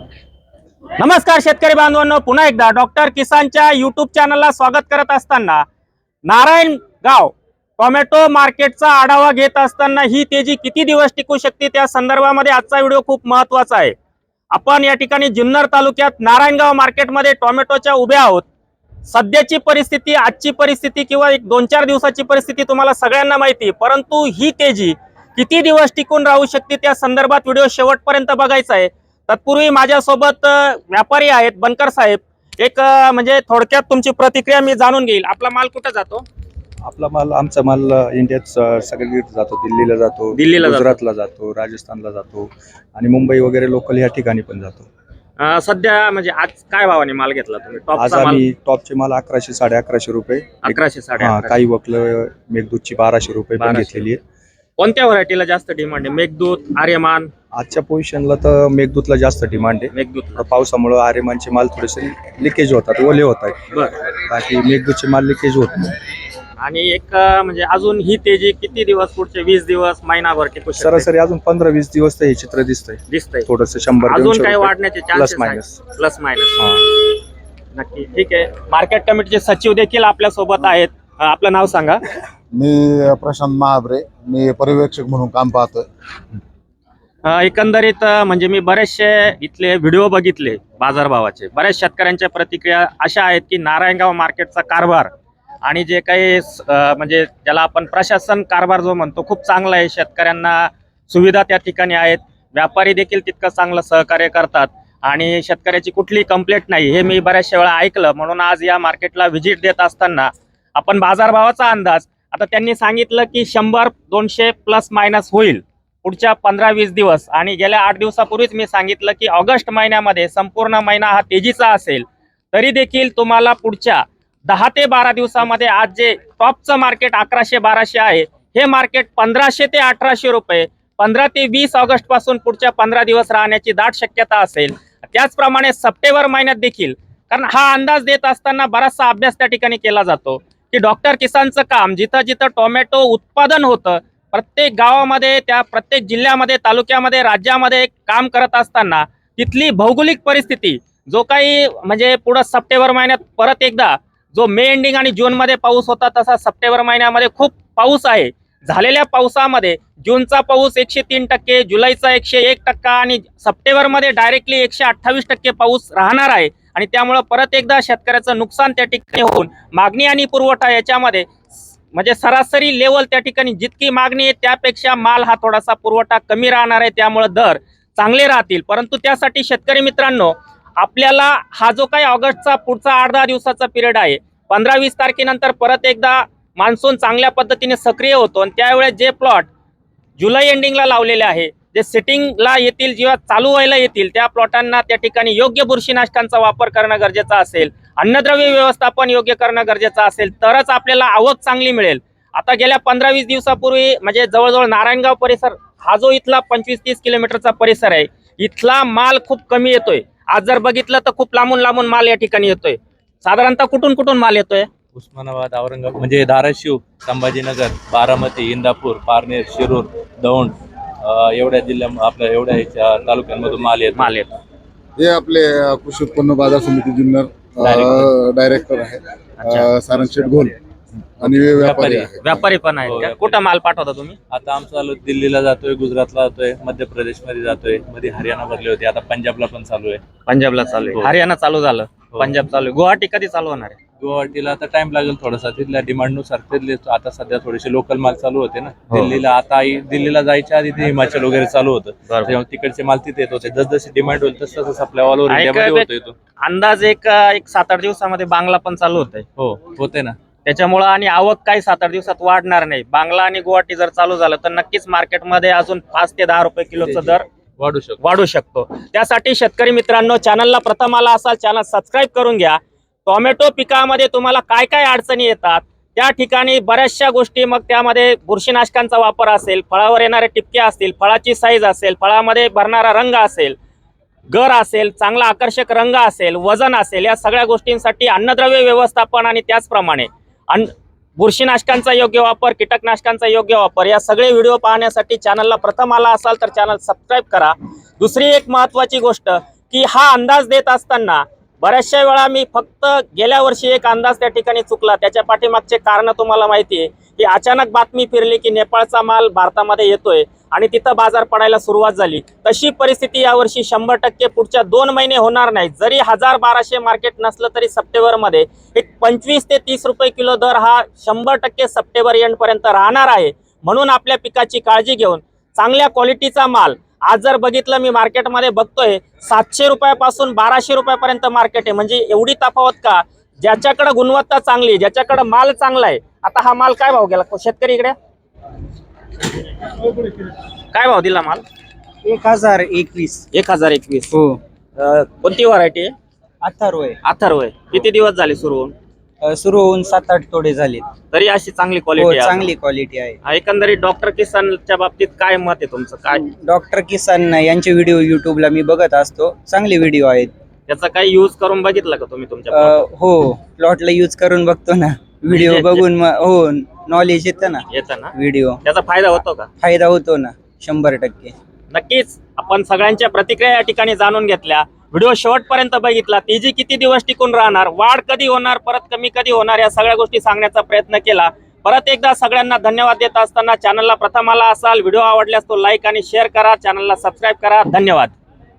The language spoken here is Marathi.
नमस्कार शेतकरी बांधवांनो पुन्हा एकदा डॉक्टर किसानच्या युट्यूब चॅनलला स्वागत करत असताना नारायणगाव टोमॅटो मार्केटचा आढावा घेत असताना ही तेजी किती दिवस टिकू शकते? त्या संदर्भामध्ये आजचा व्हिडिओ खूप महत्त्वाचा आहे. आपण या ठिकाणी जुन्नर तालुक्यात नारायणगाव मार्केटमध्ये टोमॅटोच्या उभ्या आहोत. सध्याची परिस्थिती आजची परिस्थिती किंवा एक दोन चार दिवसाची परिस्थिती तुम्हाला सगळ्यांना माहिती आहे. परंतु ही तेजी किती दिवस टिकून राहू शकते? त्या संदर्भात व्हिडिओ शेवटपर्यंत बघायचा आहे. तत्पूर्वी माझ्यासोबत व्यापारी आहेत बनकर साहेब. एक म्हणजे थोडक्यात तुमची प्रतिक्रिया मी जाणून घेईल. आपला माल कुठं जातो? आपला माल आमचा माल इंडियात स- सगळीकडे जातो. दिल्लीला जातो दिल्लीला जातो. गुजरातला जातो राजस्थानला जातो आणि मुंबई वगैरे लोकल ह्या ठिकाणी पण जातो. अ, सध्या म्हणजे आज काय भावाने माल घेतला तुम्ही? आज टॉपचा माल? आम्ही टॉपचे माल अकराशे साडे अकराशे रुपये अकराशे साडे हा, अकराशे. काही वकलं मेघदूतची बाराशे रुपये पण 1200. घेतलेली आहे. कोणत्या व्हरायटीला जास्त डिमांड आहे? मेघदूत आर्यमान? आजच्या पोझिशनला तर मेघदूतला जास्त डिमांड आहे. मेघदूत. पावसामुळं आरेमानचे माल थोडेसे लिकेज होतात ओले होत आहेत. बर. बाकी मेघदूतचे माल लिकेज होत नाही. आणि एक अ, म्हणजे अजून ही तेजी किती दिवस पुढचे वीस दिवस महिनाभर टिकू शकते? सरासरी अजून पंधरा वीस दिवस तर हे चित्र दिसतंय. दिसतंय. थोडस शंभर अजून रुपये. वाढण्याचे plus chances minus plus minus हा. नक्की. ठीक आहे. मार्केट कमिटीचे सचिव देखील आपल्यासोबत आहेत. अ, आपलं नाव सांगा. मी प्रशांत महाबरे मी पर्यवेक्षक म्हणून काम पाहतोय. अ, एकंदरीत अ, म्हणजे मी बरेचसे इथले व्हिडिओ बघितले बाजारभावाचे. बऱ्याच शेतकऱ्यांच्या प्रतिक्रिया अशा आहेत की नारायणगाव मार्केटचा कारभार आणि जे काही स- अ, म्हणजे ज्याला आपण प्रशासन कारभार जो म्हणतो खूप चांगला आहे. शेतकऱ्यांना सुविधा त्या ठिकाणी आहेत. व्यापारी देखील तितकं चांगलं सहकार्य करतात आणि शेतकऱ्याची कुठली कंप्लेंट नाही. हे मी बऱ्याचशा वेळा ऐकलं. म्हणून आज या मार्केटला व्हिजिट देत असताना आपण बाजारभावाचा अंदाज आता त्यांनी सांगितलं की शंभर दोनशे प्लस मायनस होईल पुढच्या पंधरा वीस दिवस. आणि गेल्या आठ दिवसापूर्वीच मी सांगितलं की ऑगस्ट महिन्यामध्ये संपूर्ण महिना हा तेजीचा असेल तरी देखील तुम्हाला पुढच्या दहा ते बारा दिवसामध्ये आज जे टॉपचं मार्केट अकराशे बाराशे आहे हे मार्केट पंधराशे ते अठराशे रुपये पंधरा ते वीस ऑगस्टपासून पुढच्या पंधरा दिवस राहण्याची दाट शक्यता असेल. त्याचप्रमाणे सप्टेंबर महिन्यात देखील कारण हा अंदाज देत असताना बराचसा अभ्यास त्या ठिकाणी केला जातो. की डॉक्टर किसानचं काम जिथं जिथं टोमॅटो उत्पादन होतं प्रत्येक गावामध्ये त्या प्रत्येक जिल्ह्यामध्ये तालुक्यामध्ये राज्यामध्ये काम करत असताना तिथली भौगोलिक परिस्थिती जो काही म्हणजे पुढं सप्टेंबर महिन्यात परत एकदा जो मे एंडिंग आणि जूनमध्ये पाऊस होता तसा सप्टेंबर महिन्यामध्ये खूप पाऊस आहे. झालेल्या पावसामध्ये जूनचा पाऊस एकशे तीन टक्के जुलैचा एकशे एक टक्का आणि सप्टेंबरमध्ये डायरेक्टली एकशे अठ्ठावीस टक्के पाऊस राहणार आहे. आणि त्यामुळं परत एकदा शेतकऱ्याचं नुकसान त्या ठिकाणी होऊन मागणी आणि पुरवठा याच्यामध्ये म्हणजे सरासरी लेवल त्या ठिकाणी जितकी मागणी आहे त्यापेक्षा माल हा थोडासा पुरवठा कमी राहणार आहे त्यामुळं दर चांगले राहतील. परंतु त्यासाठी शेतकरी मित्रांनो आपल्याला हा जो काही ऑगस्टचा पुढचा आठ दहा दिवसाचा पिरियड आहे पंधरा वीस तारखेनंतर परत एकदा मान्सून चांगल्या पद्धतीने सक्रिय होतो आणि त्यावेळेस जे प्लॉट जुलै एंडिंगला लावलेले आहे जे सिटिंगला येतील जेव्हा चालू व्हायला येतील त्या प्लॉटांना त्या ठिकाणी योग्य बुरशीनाशकांचा वापर करणं गरजेचं असेल अन्नद्रव्य व्यवस्थापन योग्य करणं गरजेचं असेल तरच आपल्याला आवक चांगली मिळेल. आता गेल्या पंधरा वीस दिवसापूर्वी म्हणजे जवळजवळ नारायणगाव परिसर हा जो इथला पंचवीस तीस किलोमीटरचा परिसर आहे इथला माल खूप कमी येतोय. आज जर बघितलं तर खूप लांबून लांबून माल या ठिकाणी येतोय. साधारणतः कुठून कुठून माल येतोय? उस्मानाबाद औरंगाबाद म्हणजे धाराशिव संभाजीनगर बारामती इंदापूर पारनेर शिरूर दौंड एवढ्या जिल्ह्या आपल्या एवढ्या ह्याच्या तालुक्यांमधून माल येत माल येतो हे आपले कृषी उत्पन्न बाजार समिती जुन्नर. डायरेक्टर. अ, सारंग शेठ घोल आणि व्यापारी व्यापारी. पण आहेत हो. कुठं माल पाठवता तुम्ही आता आमचं चालू आहे, दिल्लीला जातोय गुजरातला जातोय मध्य प्रदेशमध्ये जातोयमध्ये हरियाणा भरले होते आता पंजाबला पण चालू आहे पंजाबला चालू आहे हो. हरियाणा चालू झालं. पंजाब चालू आहे. गुवाहाटी कधी चालू होणार आहे? गुवाहाटीला आता टाइम लागेल थोडासा. तिथल्या डिमांडनुसार तिथले आता सध्या थोडेसे लोकल माल चालू होते ना. हो. दिल्लीला आता आई- दिल्लीला जायच्या आधी ते हिमाचल वगैरे चालू होतं. तेव्हा तिकडचे माल तिथे येत होते. जसजशी डिमांड होईल तस तसं सप्लाय ऑल ओव्हर इंडियामध्ये होतो येतो अंदाज एक एक सात आठ दिवसामध्ये बांगला पण चालू होतंय. हो होते ना. त्याच्यामुळं आणि आवक काही सात आठ दिवसात वाढणार नाही. बांगला आणि गुवाहाटी जर चालू झालं तर नक्कीच मार्केटमध्ये अजून पाच ते दहा रुपये किलोचा दर वाढू शकतो. वाढू शकतो. त्यासाठी शेतकरी मित्रांनो चॅनलला प्रथम आला असाल चॅनल सबस्क्राईब करून घ्या. टोमॅटो पिकामध्ये तुम्हाला काय काय अडचणी येतात त्या ठिकाणी बऱ्याचशा गोष्टी मग त्यामध्ये बुरशीनाशकांचा वापर असेल फळावर येणारे टिपके असतील फळाची साईज असेल फळामध्ये भरणारा रंग असेल गर असेल चांगला आकर्षक रंग असेल वजन असेल या सगळ्या गोष्टींसाठी अन्नद्रव्य व्यवस्थापन आणि त्याचप्रमाणे अन्न बुरशीनाशकांचा योग्य वापर कीटकनाशकांचा योग्य वापर या सगळे व्हिडिओ पाहण्यासाठी चॅनलला प्रथम आला असाल तर चॅनल सबस्क्राईब करा. दुसरी एक महत्वाची गोष्ट की हा अंदाज देत असताना बऱ्याचशा वेळा मी फक्त गेल्या वर्षी एक अंदाज त्या ठिकाणी चुकला. त्याच्या पाठीमागचे कारण तुम्हाला माहिती आहे की अचानक बातमी फिरली की नेपाळचा माल भारतामध्ये येतोय आणि तिथं बाजार पडायला सुरुवात झाली. तशी परिस्थिती यावर्षी शंभर टक्के पुढच्या दोन महिने होणार नाही जरी हजार बाराशे मार्केट नसलं तरी सप्टेंबरमध्ये एक पंचवीस ते तीस रुपये किलो दर हा शंभर टक्के सप्टेंबर एंडपर्यंत राहणार आहे. म्हणून आपल्या पिकाची काळजी घेऊन चांगल्या क्वालिटीचा माल आज जर बघितलं मी मार्केटमध्ये बघतोय सातशे रुपयापासून बाराशे रुपयापर्यंत मार्केट आहे. म्हणजे एवढी तफावत का? ज्याच्याकडे गुणवत्ता चांगली आहे ज्याच्याकडे माल चांगला आहे आता हा माल काय भाव गेला? शेतकरी इकडे? काय भाव दिला माल? एक हजार एकवीस. एक हजार एकवीस. हो. कोणती व्हरायटी आहे? अथर्व आहे. अथर्व आहे. किती दिवस झाले सुरू होऊन? अ, सुरू होऊन सात आठ तोडे झालेत. तरी अशी चांगली हो क्वालिटी आहे चांगली क्वालिटी आहे. एकंदरीत डॉक्टर किसानच्या बाबतीत काय मत आहे तुमचं? काय? डॉक्टर किसान यांचे व्हिडिओ युट्यूबला मी बघत असतो. चांगले व्हिडिओ आहेत. त्याचा काही यूज करून बघितलं का तुम्ही तुमच्या अ, plot? हो प्लॉटला यूज करून बघतो ना. व्हिडिओ बघून हो नॉलेज येतं ना. वर? येतं ना. व्हिडिओ त्याचा फायदा होतो का? फायदा होतो ना शंभर टक्के. नक्कीच. आपण सगळ्यांच्या प्रतिक्रिया या ठिकाणी जाणून घेतल्या. व्हिडिओ शेवटपर्यंत बघितला ती जी किती दिवस टिकून राहणार वाढ कधी होणार परत कमी कधी होणार या सगळ्या गोष्टी सांगण्याचा प्रयत्न केला. परत एकदा सगळ्यांना धन्यवाद देत असताना चॅनलला प्रथम आला असाल व्हिडिओ आवडल्यास तो लाईक आणि शेअर करा चॅनलला सबस्क्राईब करा धन्यवाद.